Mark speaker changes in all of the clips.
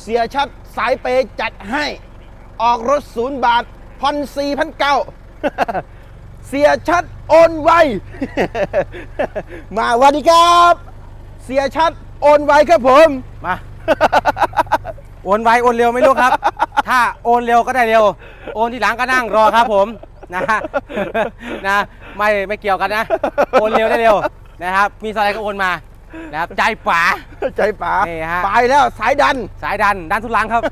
Speaker 1: เสียชัดสายเปยจัดให้ ออกรถศูนย์บาทผ่อนสี่พันเก้าเสียชัดโอนไว มาสวัสดีครับ เสียชัดโอนไวครับผม
Speaker 2: มา โอนไวโอนเร็วไม่รู้ครับ ถ้าโอนเร็วก็ได้เร็ว โอนที่หลังก็นั่งรอครับผมนะนะไม่ไม่เกี่ยวกันนะ โอนเร็วได้เร็วนะครับ มีอะไรก็โอนมา นะครับใจป๋า
Speaker 1: ใจป๋า
Speaker 2: นี่ฮะ
Speaker 1: ไปแล้วสายดัน
Speaker 2: สายดันดันทุลังครับ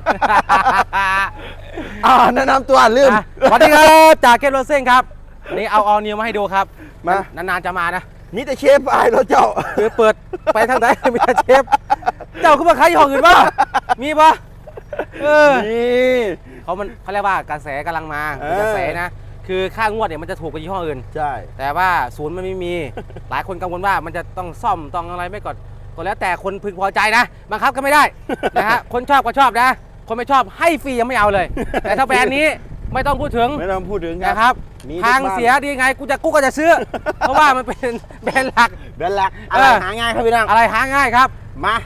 Speaker 1: อ่าแนะนำตัวลืม
Speaker 2: นะสวัสดีครับจากเกตโรเซ่งครับวันนี่เอาออนิวมาให้ดูครับ
Speaker 1: มา
Speaker 2: นานๆจะมานะ
Speaker 1: มีแต่เชฟอายแล้วเจ้า
Speaker 2: คือเปิดไปทางไหน มีแต่เชฟ เจ้าขึ้นมาขายยี่ห้ออื่นป่ะมีป่ะเออ
Speaker 1: นี่
Speaker 2: เขามันเขาเรียกว่ากระแสกำลังมา
Speaker 1: เออ
Speaker 2: เป็นกระแสนะ คือค่างวดเนี่ยมันจะถูกกว่ายี่ห้ออื่น
Speaker 1: ใช่
Speaker 2: แต่ว่าศูนย์มันไม่มี หลายคนกังวลว่ามันจะต้องซ่อมต้องอะไรไม่ก่อนก็แล้วแต่คนพึงพอใจนะบังคับก็ไม่ได้นะฮะ คนชอบก็ชอบนะ คนไม่ชอบให้ฟรียังไม่เอาเลย แต่ถ้าแบรนด์นี้ไม่ต้องพูดถึง
Speaker 1: ไม่ต้องพูดถึง
Speaker 2: นะครับ
Speaker 1: มี
Speaker 2: ทาง
Speaker 1: ทุกบ้น
Speaker 2: เสียดีไงกูจะกูก็จะซื้อ เพราะว่ามันเป็นแบรนด์หลัก
Speaker 1: เดือนหลัก
Speaker 2: เอ
Speaker 1: อะไร
Speaker 2: อ
Speaker 1: หาง่ายครับพี่น้อง
Speaker 2: อะไรหาง่ายครับ
Speaker 1: มา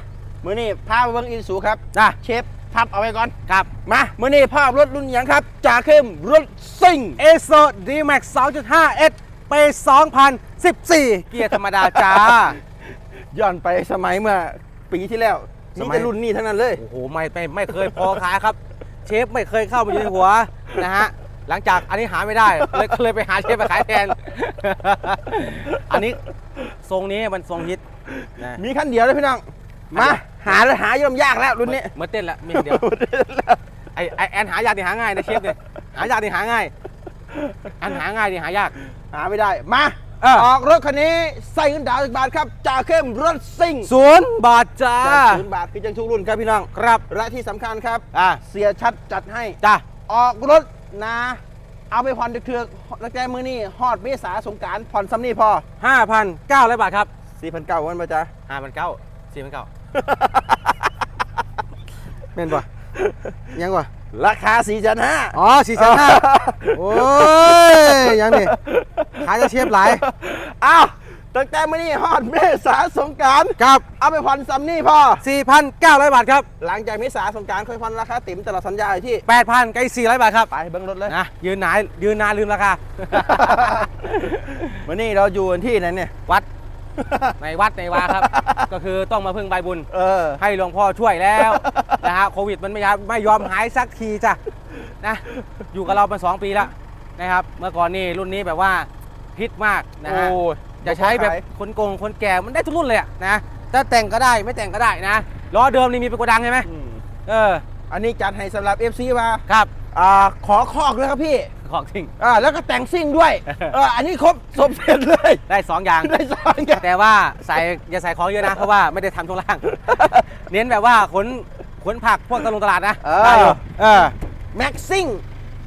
Speaker 1: มื่อนี้พาไปเบิ้งอินสูครับ
Speaker 2: นะ
Speaker 1: เชฟ พับเอาไว้ก่อน
Speaker 2: ครับ
Speaker 1: มามื่อนี้ภาพรถรุ่นหยังครับจ่าเข้มรถซิ่ง
Speaker 2: เอโซดีแม็ก2.5 S ปี2014เกียร์ธรรมดาจ้า
Speaker 1: ย้อนไปสมัยเมื่อปีที่แล้ว
Speaker 2: ส
Speaker 1: นี่
Speaker 2: มัย
Speaker 1: จะรุ่นนี้ทั้งนั้นเลย
Speaker 2: โอ้โหไม่ไม่ไม่เคยพอขายครับ เชฟไม่เคยเข้ามาอยู่ในหัวนะฮะหลังจากอันนี้หาไม่ได้เลยก็เลยไปหาเชฟมาขายแทน อันนี้ทรงนี้มันทรงฮิตนะ
Speaker 1: มีคันเดียวเลยพี่น้อง มาหาแล้หายอมยากแล้วรุ่นนี้
Speaker 2: เมื่อเต้นละเมีเดียวไอไอแอนหายากนี่หาง่ายนะเชฟเนี่ยหายากนี่หาง่ายอันหาง่ายนี่หายาก
Speaker 1: หาไม่ได้มา
Speaker 2: ออ
Speaker 1: กรถคันนี้ใส่เงินดาวสิบบาทครับจากเข้มรถซิ่ง
Speaker 2: ศูนบาทจ้า
Speaker 1: ศูนบาทคือจังทุกรุ่นครับพี่น้อง
Speaker 2: ครับ
Speaker 1: และที่สำคัญครับเสียชัดจัดให้
Speaker 2: จ้า
Speaker 1: ออกรถนะ เอาไปผ่อนเถื่อกรักแจมือนี่ฮอดเมษาสงการผ่อนซัมนี่พอ
Speaker 2: ร้อยบาทครับ
Speaker 1: 4,900วันมาจ้า
Speaker 2: พันเก้าสี่พันเก้า แม่นบ่ยังบ่
Speaker 1: ราคาสี่แสนห้า
Speaker 2: อ๋อสี่แสนห้าโอ้ยยังนี่ขายจะเชียบหลาย
Speaker 1: อ้าวตั้งแต่มื่อนี้ฮอดเมษาสงการ
Speaker 2: ครับ
Speaker 1: เอาไปผ่อนซัมนี่พ่อ
Speaker 2: 4,900 บาทครับ
Speaker 1: หลังจากเมษาสงการค่อยผ่อนราคาติ๋มตลลดสัญญาอยู่ที่
Speaker 2: 8,000ไกล400 บาทครับ
Speaker 1: ไปเบิ้งรถเลย
Speaker 2: นะยืนหนายยืนนานลืมราคา
Speaker 1: มื่อนี้เราอยู่กันที่ไหนเนี่ย
Speaker 2: วัด ในวัดในวาครับ ก็คือต้องมาพึ่งใบบุญ
Speaker 1: เออ
Speaker 2: ให้หลวงพ่อช่วยแล้วนะฮะโควิดมันไม่ยอมไม่ยอมหายสักทีจ้ะนะอยู่กับเรามา2ปีแล้วนะครับ เมื่อก่อนนี่รุ่นนี้แบบว่าฮิตมากนะฮะ
Speaker 1: โอ้ย
Speaker 2: จะใช้แบบคนโกงคนแก่มันได้ทุกรุ่นเลยอะนะถ้าแต่งก็ได้ไม่แต่งก็ได้นะล้อเดิมนี่มีเป็นโกดังใช่ไหม
Speaker 1: อืม
Speaker 2: เออ
Speaker 1: อันนี้จัดให้สำหรับ FC มา
Speaker 2: ครับ
Speaker 1: อ่าขอคอกด้วยครับพี่
Speaker 2: ของจริง
Speaker 1: อ่าแล้วก็แต่งซิ่งด้วย เอออันนี้ครบสมเสร็จเลย
Speaker 2: ได้สองอย่าง
Speaker 1: ได้สองอย่าง
Speaker 2: แต่ว่าใส่อย่าใส่ของเยอะนะ เพราะว่าไม่ได้ทำช่วงล่าง เน้นแบบว่าขนขนผักพวกตลงตลาดนะ
Speaker 1: เออ
Speaker 2: ได้อยู่เออ
Speaker 1: แม็กซิ่ง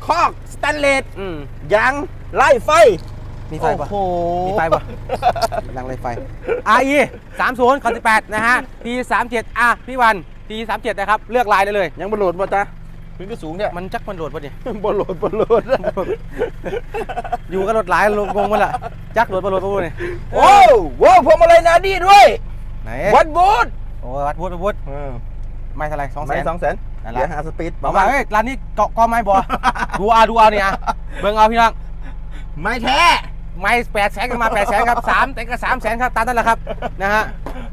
Speaker 1: คอกสแตนเลส
Speaker 2: อืม
Speaker 1: ยางไล่ไฟ
Speaker 2: มีไฟปะ
Speaker 1: โอ้โห
Speaker 2: มีไฟปะลังไรไฟ RE 30 1 8นะฮะ P 3 7อะพี่วัน P 3 7 นะครับ เลือกลายได้เลย
Speaker 1: ยังบอลโหลดป่ะจ๊ะ พื้นก็สูงเนี่ย
Speaker 2: มันจักมันโหลดปะเนี่ย
Speaker 1: บอลโหลดบอลโหลด
Speaker 2: อยู่กับรถหลายลงงงมาละจักโหลดปะโหลดปะโหลดเนี่ย
Speaker 1: โอ้โหพวงมาลัยนาดีด้วย
Speaker 2: ไหน
Speaker 1: วัดบูธ
Speaker 2: โอ้วัดวุฒิวัดวุฒิไม่เท่าไหรสองแส
Speaker 1: ไม่
Speaker 2: น
Speaker 1: สองแสน
Speaker 2: นั่นแหละ
Speaker 1: เดี๋ยวหาสปีด
Speaker 2: บอกว่าเฮ้ยร้านนี้เกาะกอไม้บ่ดูเอาดูเอาเนี่ยอะเบิ่งเอาพี่น้อง
Speaker 1: ไม่แท้
Speaker 2: ไม้แปดแสนกันมาแปดแสนครับสามแต่ก็สามแสนครับตามนั้นแหละครับนะฮะ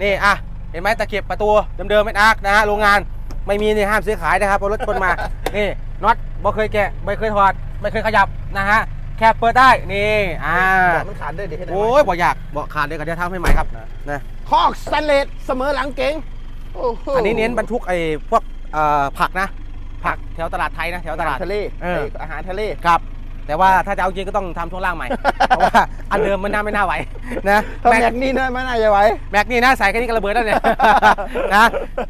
Speaker 2: นี่อะเห็นไหมตะเข็บประตูเดิมๆเป็นอาร์คนะฮะโรงงาน ไม่มีนี่ห้ามซื้อขายนะครับเอารถชนมานี่น็อตบ่เคยแกะไม่เคยถอดไม่เคยขยับนะฮะแค่เปิดได้นี่อ่า
Speaker 1: บอกมันขาดได้เดี๋ยวให้ได้ไหม
Speaker 2: โอ้ยบ่อยากบ่ขาดเลยก็เดี๋ยวทำให้ใหม่ครับนะ
Speaker 1: คอกสแตนเลสเสมอหลังเก๋งโโห
Speaker 2: อันนี้เน้นบรรทุกไอ้พวกเอ่อผักนะ ผักแถวตลาดไทยนะแถวตลาด
Speaker 1: ทะเล
Speaker 2: เออ
Speaker 1: อาหารทะเล
Speaker 2: ครับ แต่ว่าถ้าจะเอาจริงก็ต้องทำช่วงล่างใหม่ เพราะว่าอันเดิมมันน่าไม่น่าไหวนะ
Speaker 1: ถ้า
Speaker 2: แม็
Speaker 1: แม็
Speaker 2: ก
Speaker 1: กนี่นะไม่น่าจะไหว
Speaker 2: แม็กนี่นะใส่แค่นี้ก็ระเบิดแล้วเนี่ยนะ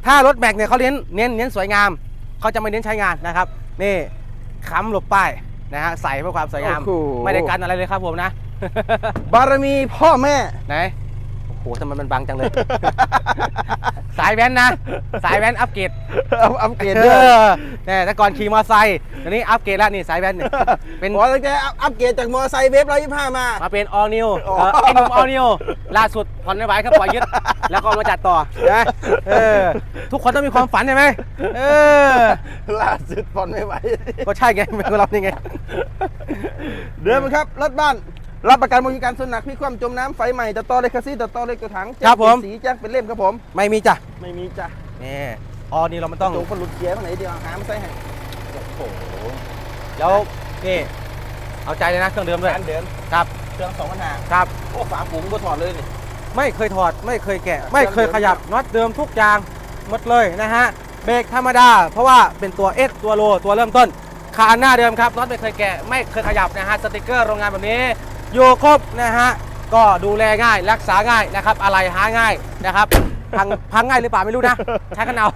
Speaker 2: ถ้ารถแม็กเนี่ยเขาเน้นเน้นเน้นสวยงามเขาจะไม่เน้นใช้งานนะครับ นี่ค้ำหลบป้ายนะฮะใส่เพื่อความสวยงาม
Speaker 1: โอ้โห
Speaker 2: ไม่ได้กันอะไรเลยครับผมนะ
Speaker 1: บารมีพ่อแม่
Speaker 2: ไหน โอ้โหโหทำไมมันบังจังเลย สายแว้นนะ สายแว้นอัปเกรด
Speaker 1: เอาอัปเกรด
Speaker 2: เอ
Speaker 1: ด้วย
Speaker 2: อเนี่ยแต่ก่อนขี่มอเตอร์ไซค์เดี๋ยวนี้อัปเกรดแล้วนี่สายแว้นเนี่ยเป็น
Speaker 1: พอตั้งแต่อัปเกรดจากมอเตอร์ไซค์เวฟร้อยยี่ห้ามา
Speaker 2: มาเป็น all new
Speaker 1: อ๋อ
Speaker 2: เออไอ้หนุ่ม all new ล่าสุดผ่อนไม่ไหวครับปล่อยยึด แล้วก็มาจัดต่อนะเออทุกคนต้องมีความฝันใช่ไหมเออ
Speaker 1: ล่าสุดผ่อนไม่ไหว
Speaker 2: ก็ใช่ไงเป็นเรานี่ไง
Speaker 1: เดินมาครับรถบ้าน รับประกันบริการสุนัขพี่ความจมน้ำไฟใหม่ตัดต่อเลยคาซี่ตัดต่อเลยตัวถังแจ้ง
Speaker 2: ครับผม
Speaker 1: เป็นสีแจ้งเป็นเล่มครับผม
Speaker 2: ไม่มีจ้ะ
Speaker 1: ไม่มีจ้ะ
Speaker 2: นี่ all new เรามันต้อง
Speaker 1: โจคนหลุดเกียร์ตรงไหนเดียวหามาใส่ให้
Speaker 2: โอ้โหแล้วนี่เอาใจเลยนะเครื่องเดิมด้วย
Speaker 1: การเดิน
Speaker 2: ครับ
Speaker 1: เครื่องสองพันห้า
Speaker 2: ครับ
Speaker 1: โอ้ฝาปุ๋มก็ถอดเลยนี่
Speaker 2: ไม่เคยถอดไม่เคยแกะ ไม่เคยขยับน็อตเดิมทุกอย่างหมดเลยนะฮะเบรกธรรมดา เพราะว่าเป็นตัว S ตัวโลตัวเริ่มต้นคานหน้าเดิมครับน็อตไม่เคยแกะ ไม่เคยขยับนะฮะสติกเกอร์โรงงานแบบนี้ อยู่ครบนะฮะก็ดูแลง่ายรักษาง่ายนะครับ อะไรหาง่ายนะครับพังพังง่ายหรือเปล่าไม่รู้นะใช้กันเอา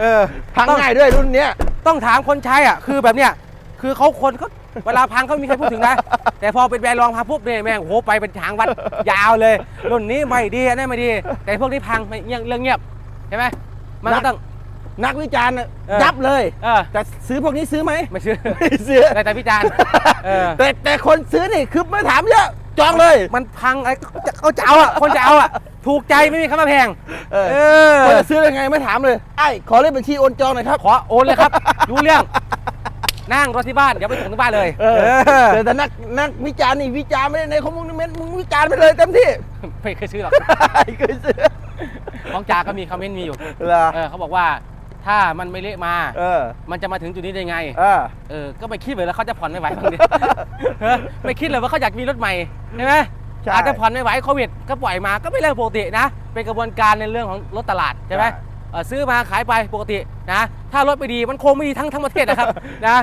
Speaker 2: เออ
Speaker 1: พัง
Speaker 2: ต้อง
Speaker 1: ง่ายด้วยรุ่นเนี้ย
Speaker 2: ต้องถามคนใช้อะคือแบบเนี้ยคือเขาคนเขาเวลาพังเขามีใครพูดถึงนะแต่พอเป็นแบรนด์รองพังปุ๊บเนี่ยแม่งโอ้โหไปเป็นทางวัดยาวเลยรุ่นนี้ไม่ดีอันนี้ไม่ดี แต่พวกนี้พังไม่เงียบเรื่องเงียบใช่ไหมมันก็ต้อง
Speaker 1: นักวิจารณ์น่ะ
Speaker 2: เออ
Speaker 1: ยับเลย
Speaker 2: เออ
Speaker 1: แต่ซื้อพวกนี้ซื้อไหม
Speaker 2: ไม่เชื่อ
Speaker 1: ไม่ซื้อ
Speaker 2: แต่แต่พิจารณ์เออ
Speaker 1: แต่แต่คนซื้อนี่คือไม่ถามเยอะจองเลย
Speaker 2: มันพังอะไรเขาจะเอาอะคนจะเอาอะถูกใจไม่มีคำว่าแพง
Speaker 1: เออ
Speaker 2: เออ
Speaker 1: คนจะซื้อยังไงไม่ถามเลยไอ้ขอเลขบัญชีโอนจองหน่อยครับ
Speaker 2: ขอโอนเลยครับ รู้เรื่อง นั่งรถที่บ้านเดี๋ยวไปส่งที่บ้านเลย
Speaker 1: เออแต่แต่นักนักวิจารณ์นี่วิจารณ์ไม่ได้ในคอมมูนิเมนต์มึงวิจารณ์ไปเลยเต็มที่
Speaker 2: ไม่เคยซื้อหรอก
Speaker 1: เคยซื้อ
Speaker 2: ของจาก็มีคอมเมนต์มีอยู่
Speaker 1: เหรอ
Speaker 2: เออเขาบอกว่า ถ้ามันไม่เละมา
Speaker 1: เออ
Speaker 2: มันจะมาถึงจุดนี้ได้ไง
Speaker 1: เออ
Speaker 2: เออ ก็ไม่คิดเลยแล้วเขาจะผ่อนไม่ไหวบ้างดิเออไม่คิดเลยว่าเขาอยากมีรถใหม่ใช่ไหม
Speaker 1: ใช่
Speaker 2: อาจจะผ่อนไม่ไหวโควิดก็ปล่อยมาก็ไม่เรื่องปกตินะ เป็นกระบวนการในเรื่องของรถตลาดใช่ไหม
Speaker 1: ใช่
Speaker 2: เออซื้อมาขายไปปกตินะ ถ้ารถไม่ดีมันคงไม่ดีทั้งทั้งประเทศนะครับนะ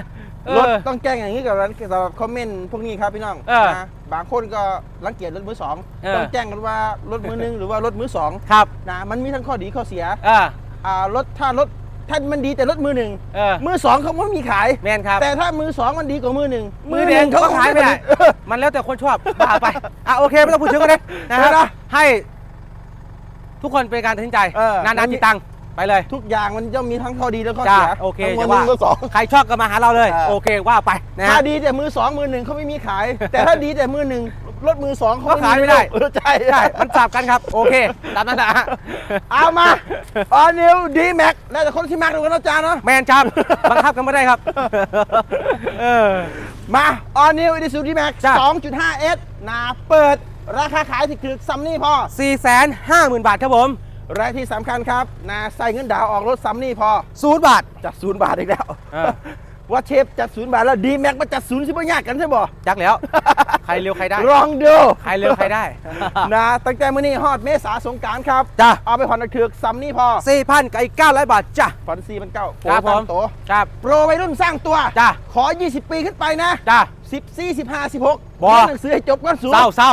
Speaker 2: เอ
Speaker 1: รถ
Speaker 2: อ
Speaker 1: ต้องแจ้งอย่างนี้กับสำหรับคอมเมนต์พวกนี้ครับพี่น้อง
Speaker 2: เออ
Speaker 1: นะบางคนก็รังเกียจรถมือสอง
Speaker 2: เออ
Speaker 1: ต้องแจ้งกันว่ารถมือหนึ่งหรือว่ารถมือสอง
Speaker 2: ครับ
Speaker 1: นะมันมีทั้งข้อดีข้อเสีย
Speaker 2: เออ
Speaker 1: อ่ารถถ้ารถ ถ้ามันดีแต่รถมือหนึ่ง
Speaker 2: เออ
Speaker 1: มือสองเขาไม่มีขาย
Speaker 2: แมนครับ
Speaker 1: แต่ถ้ามือสองมันดีกว่ามือหนึ่ง
Speaker 2: มือเดียวเขาก็ขายไม่ได้
Speaker 1: เออ
Speaker 2: มันแล้วแต่คนชอบ บ้าไป อะโอเคไม่ต้องพูดถึงกันเลยนะค
Speaker 1: เออ
Speaker 2: รับ
Speaker 1: นะ
Speaker 2: ให้ ทุกคนเป็นการตัดสินใจ
Speaker 1: เออ
Speaker 2: นานๆจิตตังค์ไปเลย
Speaker 1: ทุกอย่างมันย่อมมีทั้งข้อดีและข้อ
Speaker 2: จ้า
Speaker 1: เสีย
Speaker 2: โอเค
Speaker 1: ทั้ง
Speaker 2: จะ
Speaker 1: มือห
Speaker 2: ว่า
Speaker 1: นึ่งมือสอง
Speaker 2: ใครชอบก็มาหาเราเลย
Speaker 1: เออ
Speaker 2: โอเคว่าไปนะ
Speaker 1: ถ้า
Speaker 2: ฮะ
Speaker 1: ดีแต่มือสองมือหนึ่งเขาไม่มีขาย แต่ถ้าดีแต่มือหนึ่ง รถมือสองเขา
Speaker 2: ก็ขายไม่ได้
Speaker 1: เออใช่
Speaker 2: ใช่ มันสับกันครับ โอเค ตามนั้นนะฮะ
Speaker 1: เอามาออนิวดีแม็กแล้วแต่คนที่แม็กดูกันนะจ๊ะเนาะ
Speaker 2: แมนครับ บังคับกันไม่ได้ครับ เออ
Speaker 1: มาออนิวอิดิสูดีแม็ก
Speaker 2: จ้ะ
Speaker 1: 2.5 S นาเปิดราคาขายที่คือซัมนี่พอ
Speaker 2: 4 5 0 0 0 0บาทครับผม
Speaker 1: และที่สำคัญครับนาใส่เงินดาวน์ออกรถซัมนี่พอ
Speaker 2: ศูนย์บาท
Speaker 1: จัดศูนย์บาทอีกแล้ว
Speaker 2: เออ
Speaker 1: ว่าเชฟจัดศูนย์บาทแล้วดีแม็กมาจัดศูนย์สิบ่ยากกันใช่บ่
Speaker 2: ยักแล้ว ใครเร็วใครได้
Speaker 1: ลองดู
Speaker 2: ใครเร็วใครได้
Speaker 1: นะตั้งแต่มื้อนี้ฮอดเมษาสงกรารครับ
Speaker 2: จ้ะ
Speaker 1: เอาไปผ่อนนักเถือกซัมนี่พอ
Speaker 2: 4,000กับอีก900บาทจ้ะ
Speaker 1: ผ่อนสี่พันเก้า
Speaker 2: ครับผม
Speaker 1: ตัว
Speaker 2: ครับ
Speaker 1: โปรวัยรุ่นสร้างตัว
Speaker 2: จ้ะ
Speaker 1: ขอ 20 ปีขึ้นไปนะ
Speaker 2: จ้ะ
Speaker 1: 14 15 16
Speaker 2: บ่
Speaker 1: เรียนหนังสือให้จบก่อนสูง
Speaker 2: เศร้าเศร้า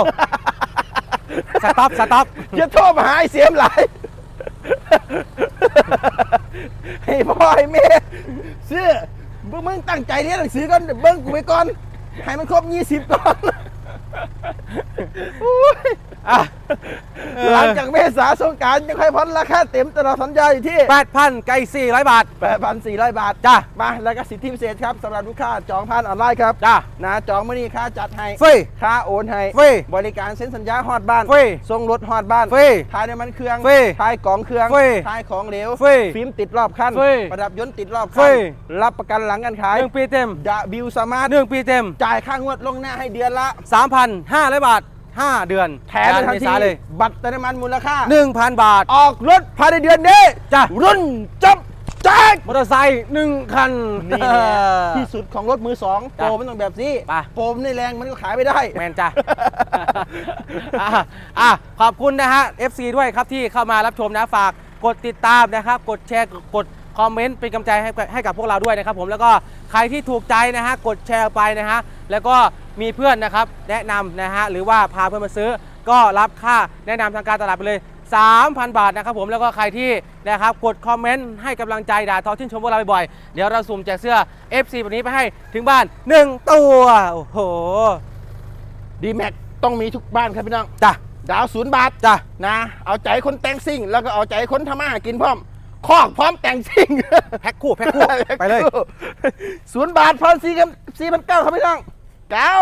Speaker 2: สต็อปสต็อป
Speaker 1: จะโทรมาหาไอ้เสียมหลาย ให้พ่อให้แม่ซื้อ พวกมึงตั้งใจเรียนหนังสือก่อนเบิ้งกูไปก่อน ให้มันครบ20ก่อนอุ๊ย
Speaker 2: อะ
Speaker 1: หลังจากเมษาสงกรารยังค่อยพ้นราคาเต็มตลอดสัญญาอยู่ที่
Speaker 2: 8,000กับอีก400 บาท
Speaker 1: 8,400 บาท
Speaker 2: จ้ะ
Speaker 1: มาแล้วก็สิทธิพิเศษครับสำหรับลูกค้าจองผ่านออนไลน์ครับ
Speaker 2: จ้ะ
Speaker 1: นะจองมื่อนี้ค่าจัดให้
Speaker 2: ฟรี
Speaker 1: ค่าโอนให้
Speaker 2: ฟรี
Speaker 1: บริการเซ็นสัญญาฮอดบ้าน
Speaker 2: ฟรี
Speaker 1: ส่งรถฮอดบ้าน
Speaker 2: ฟรี
Speaker 1: ทายน้ำมันเครื่อง
Speaker 2: ฟรี
Speaker 1: ทายกล่องเครื่อง
Speaker 2: ฟรี
Speaker 1: ทายของเหลว
Speaker 2: ฟรี
Speaker 1: ฟิล์มติดรอบคัน
Speaker 2: ฟรี
Speaker 1: ประดับยนต์ติดรอบ
Speaker 2: ฟ
Speaker 1: คั
Speaker 2: รี
Speaker 1: นรับประกันหลังการขาย
Speaker 2: หนึ่งปีเต็ม
Speaker 1: ดะบิวสมาร์ท
Speaker 2: หนึ่งปีเต็ม
Speaker 1: จ่ายค่างวดลงหน้าให้เดือนละ
Speaker 2: 3,500บาท 5 เดือน
Speaker 1: แถมในทัน
Speaker 2: เม
Speaker 1: ที
Speaker 2: ษาเลย
Speaker 1: บัตรเติมน้ำมันมูลค่า
Speaker 2: 1,000 บาท
Speaker 1: ออกรถภายในเดือนนี้
Speaker 2: จ้ะ
Speaker 1: รุ่นจบแจ็ค
Speaker 2: มอเตอร์ไซค์หนึ่งคัน
Speaker 1: นี่แหละที่สุดของรถมือสองโป
Speaker 2: จ้ะ
Speaker 1: รมันต้องแบบนี้
Speaker 2: ไป
Speaker 1: โปรมในแรงมันก็ขายไม่ได้
Speaker 2: แมนจ้ะอะอะขอบคุณนะฮะ FC ด้วยครับที่เข้ามารับชมนะฝากกดติดตามนะครับ กดแชร์กด คอมเมนต์เป็นกำลังใจให้ให้กับพวกเราด้วยนะครับผมแล้วก็ใครที่ถูกใจนะฮะกดแชร์ไปนะฮะแล้วก็มีเพื่อนนะครับแนะนำนะฮะหรือว่าพาเพื่อนมาซื้อ ก็รับค่าแนะนำทางการตลาดไปเลย 3,000 บาทนะครับผมแล้วก็ใครที่นะครับกดคอมเมนต์ให้กำลังใจด่าทอชื่นชมพวกเราบ่อยๆเดี๋ยวเราสุ่มแจกเสื้อ FC แบบนี้ไปให้ถึงบ้าน 1 ตัวโอ้โห
Speaker 1: ดีแม็กต้องมีทุกบ้านครับพี่น้อง
Speaker 2: จ้ะ
Speaker 1: ดาวศูนย์บาท
Speaker 2: จ้ะ
Speaker 1: นะเอาใจคนแต่งซิ่ง แล้วก็เอาใจคนทำมาหากินพร้อม คอกพร้อมแต่งซิ่ง
Speaker 2: แพ็คคู่แพ็คคู่ ไปเลย
Speaker 1: ศูนย์บาทพอสี่กันสี่พันเก้าครับพี่น้องเก้า